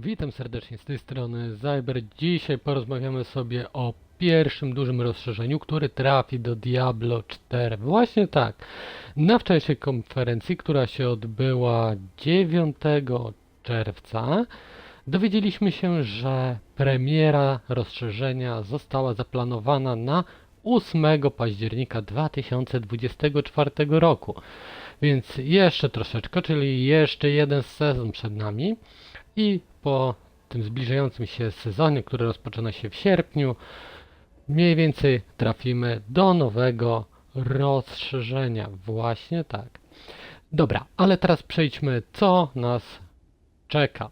Witam serdecznie z tej strony Zyber. Dzisiaj porozmawiamy sobie o pierwszym dużym rozszerzeniu, który trafi do Diablo 4. Właśnie tak. Na wczorajszej konferencji, która się odbyła 9 czerwca, dowiedzieliśmy się, że premiera rozszerzenia została zaplanowana na 8 października 2024 roku. Więc jeszcze troszeczkę, czyli jeszcze jeden sezon przed nami. I po tym zbliżającym się sezonie, który rozpoczyna się w sierpniu, mniej więcej trafimy do nowego rozszerzenia. Właśnie tak. Dobra, ale teraz przejdźmy, co nas czeka.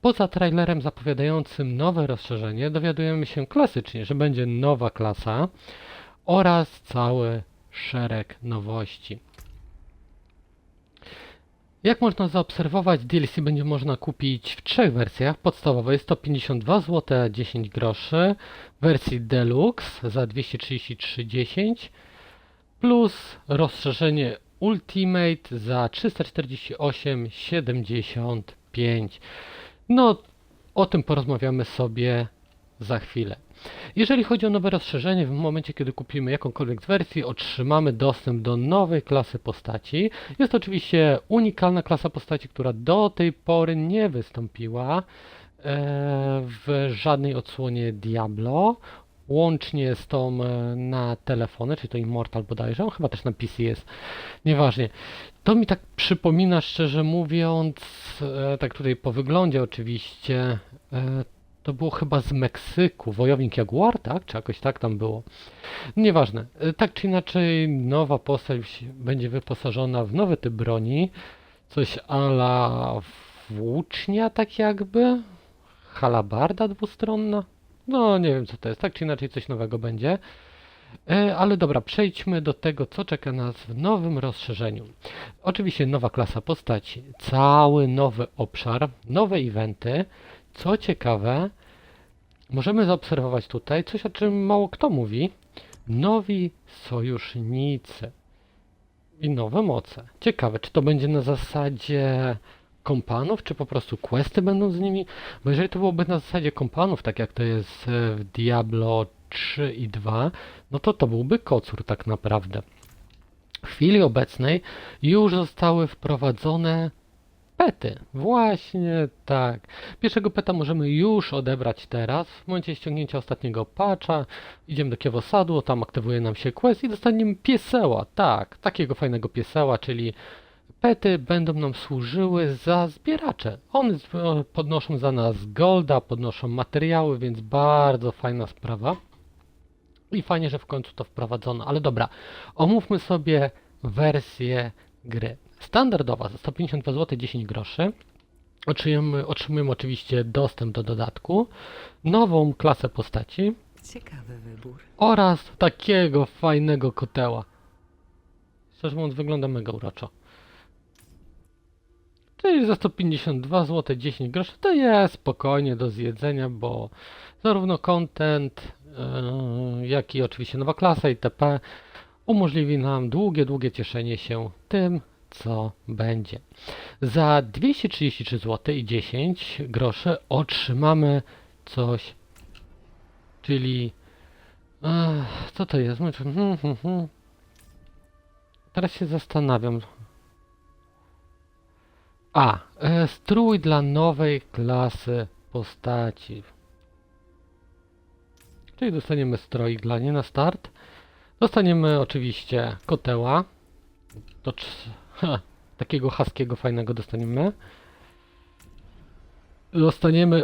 Poza trailerem zapowiadającym nowe rozszerzenie, dowiadujemy się klasycznie, że będzie nowa klasa oraz cały szereg nowości. Jak można zaobserwować, DLC będzie można kupić w trzech wersjach. Podstawowej 152 zł 10 groszy, wersji Deluxe za 233,10 plus rozszerzenie Ultimate za 348,75. No, o tym porozmawiamy sobie za chwilę. Jeżeli chodzi o nowe rozszerzenie, w momencie kiedy kupimy jakąkolwiek z wersji, otrzymamy dostęp do nowej klasy postaci. Jest to oczywiście unikalna klasa postaci, która do tej pory nie wystąpiła e, w żadnej odsłonie Diablo. Łącznie z tą e, na telefony, czyli to Immortal bodajże, on chyba też na PC jest, nieważnie. To mi tak przypomina, szczerze mówiąc, e, tak tutaj po wyglądzie oczywiście, to było chyba z Meksyku, wojownik Jaguar, tak? Czy jakoś tak tam było? Nieważne. E, Tak czy inaczej, nowa postać będzie wyposażona w nowy typ broni. Coś ala włócznia, tak jakby. Halabarda dwustronna. No, nie wiem co to jest. Tak czy inaczej, coś nowego będzie. E, Ale dobra, przejdźmy do tego, co czeka nas w nowym rozszerzeniu. Oczywiście nowa klasa postaci, cały nowy obszar, nowe eventy. Co ciekawe, możemy zaobserwować tutaj coś, o czym mało kto mówi. Nowi sojusznicy i nowe moce. Ciekawe, czy to będzie na zasadzie kompanów, czy po prostu questy będą z nimi? Bo jeżeli to byłoby na zasadzie kompanów, tak jak to jest e, w Diablo 3 i 2, no to to byłby kocur tak naprawdę. W chwili obecnej już zostały wprowadzone pety. Właśnie tak. Pierwszego peta możemy już odebrać teraz. W momencie ściągnięcia ostatniego patcha idziemy do Kiewosadu, tam aktywuje nam się quest i dostaniemy pieseła. Tak, takiego fajnego pieseła, czyli pety będą nam służyły za zbieracze. One podnoszą za nas golda, podnoszą materiały, więc bardzo fajna sprawa. I fajnie, że w końcu to wprowadzono. Ale dobra, omówmy sobie wersję gry. Standardowa za 152 zł 10 groszy. Otrzymujemy, otrzymujemy oczywiście dostęp do dodatku, nową klasę postaci Ciekawy wybór. oraz takiego fajnego koteła. Szczerze mówiąc, wygląda mega uroczo. Czyli za 152 zł 10 groszy to jest spokojnie do zjedzenia, bo zarówno content, yy, jak i oczywiście nowa klasa itp. umożliwi nam długie, długie cieszenie się tym, co będzie. Za 233 zł i 10 groszy otrzymamy coś, czyli co to jest? Hmm, hmm, hmm. Teraz się zastanawiam. A, e, strój dla nowej klasy postaci. Czyli dostaniemy stroik dla nie na start. Dostaniemy oczywiście koteła. Ha, takiego haskiego fajnego dostaniemy. Dostaniemy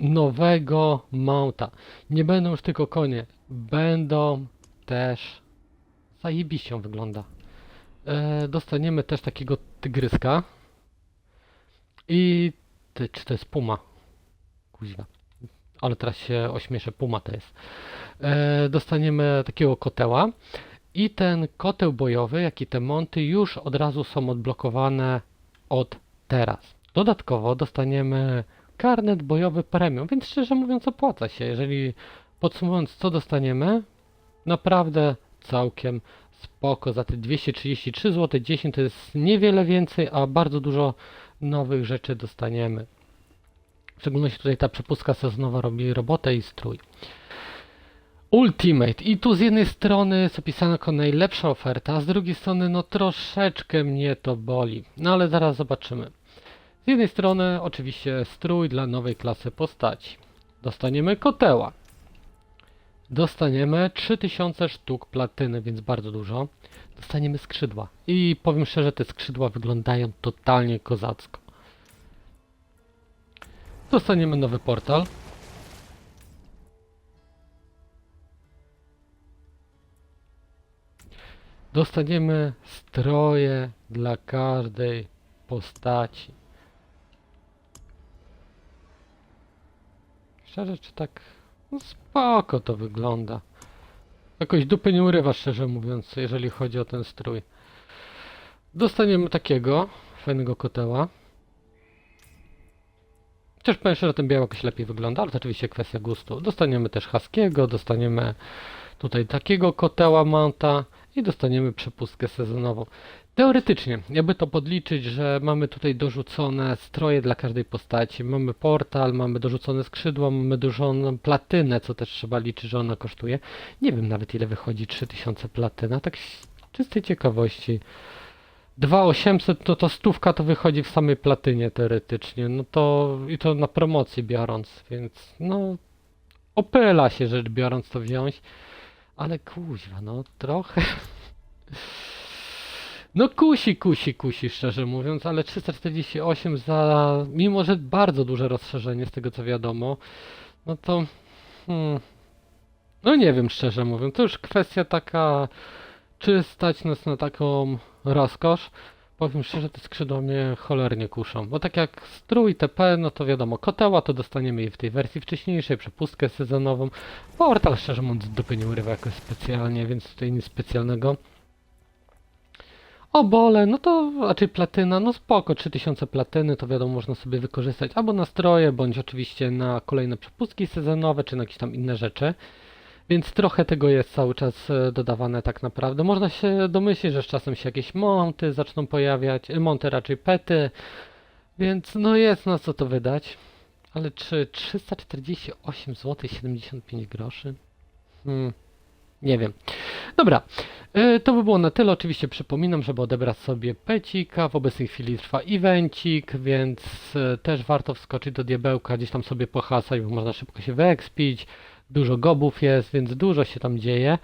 nowego mounta. Nie będą już tylko konie, będą też zajebiście on wygląda. E, dostaniemy też takiego tygryska i ty, czy to jest puma? Kuźwa. Ale teraz się ośmieszę, puma to jest. E, dostaniemy takiego koteła i ten koteł bojowy, jak i te monty już od razu są odblokowane od teraz. Dodatkowo dostaniemy karnet bojowy premium, więc szczerze mówiąc opłaca się. Jeżeli podsumowując co dostaniemy, naprawdę całkiem spoko. Za te 233 zł 10 to jest niewiele więcej, a bardzo dużo nowych rzeczy dostaniemy. W szczególności tutaj ta przepustka sezonowa robi robotę i strój. Ultimate. I tu z jednej strony jest opisana jako najlepsza oferta, a z drugiej strony no troszeczkę mnie to boli. No ale zaraz zobaczymy. Z jednej strony oczywiście strój dla nowej klasy postaci. Dostaniemy koteła. Dostaniemy 3000 sztuk platyny, więc bardzo dużo. Dostaniemy skrzydła. I powiem szczerze, te skrzydła wyglądają totalnie kozacko. Dostaniemy nowy portal. Dostaniemy stroje dla każdej postaci. Szczerze, czy tak no spoko to wygląda. Jakoś dupy nie urywa, szczerze mówiąc, jeżeli chodzi o ten strój. Dostaniemy takiego fajnego koteła. Chociaż powiem szczerze, ten biały jakoś lepiej wygląda, ale to oczywiście kwestia gustu. Dostaniemy też haskiego, dostaniemy tutaj takiego koteła mounta i dostaniemy przepustkę sezonową. Teoretycznie, jakby to podliczyć, że mamy tutaj dorzucone stroje dla każdej postaci, mamy portal, mamy dorzucone skrzydła, mamy dorzuconą platynę, co też trzeba liczyć, że ona kosztuje. Nie wiem nawet ile wychodzi 3000 platyna, tak z czystej ciekawości. 2800 to to stówka to wychodzi w samej platynie teoretycznie, no to i to na promocji biorąc, więc no opyla się rzecz biorąc to wziąć, ale kuźwa, no trochę no kusi, kusi, kusi, szczerze mówiąc, ale 348 za, mimo że bardzo duże rozszerzenie z tego co wiadomo, no to, hmm, no nie wiem szczerze mówiąc, to już kwestia taka, czy stać nas na taką rozkosz. Powiem szczerze, te skrzydła mnie cholernie kuszą, bo tak jak strój TP, no to wiadomo, koteła to dostaniemy i w tej wersji wcześniejszej, przepustkę sezonową, portal szczerze mówiąc dupy nie urywa jakoś specjalnie, więc tutaj nic specjalnego. Obole, no to raczej platyna, no spoko, 3000 platyny to wiadomo można sobie wykorzystać albo na stroje, bądź oczywiście na kolejne przepustki sezonowe, czy na jakieś tam inne rzeczy. Więc trochę tego jest cały czas e, dodawane tak naprawdę. Można się domyślić, że z czasem się jakieś monty zaczną pojawiać, e, monty raczej pety, więc no jest na co to wydać. Ale czy 348 zł 75 groszy? Hmm, nie wiem. Dobra, e, to by było na tyle. Oczywiście przypominam, żeby odebrać sobie pecika. W obecnej chwili trwa evencik, więc też warto wskoczyć do diabełka, gdzieś tam sobie pohasać, bo można szybko się wyekspić. Dużo gobów jest, więc dużo się tam dzieje.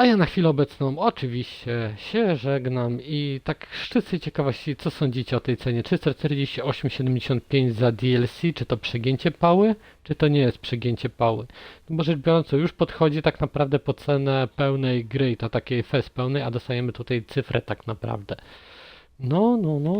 A ja na chwilę obecną oczywiście się żegnam i tak czystej ciekawości, co sądzicie o tej cenie? 348,75 za DLC, czy to przegięcie pały, czy to nie jest przegięcie pały? No bo rzecz biorąc, już podchodzi tak naprawdę po cenę pełnej gry to takiej fest pełnej, a dostajemy tutaj cyfrę tak naprawdę. No, no, no.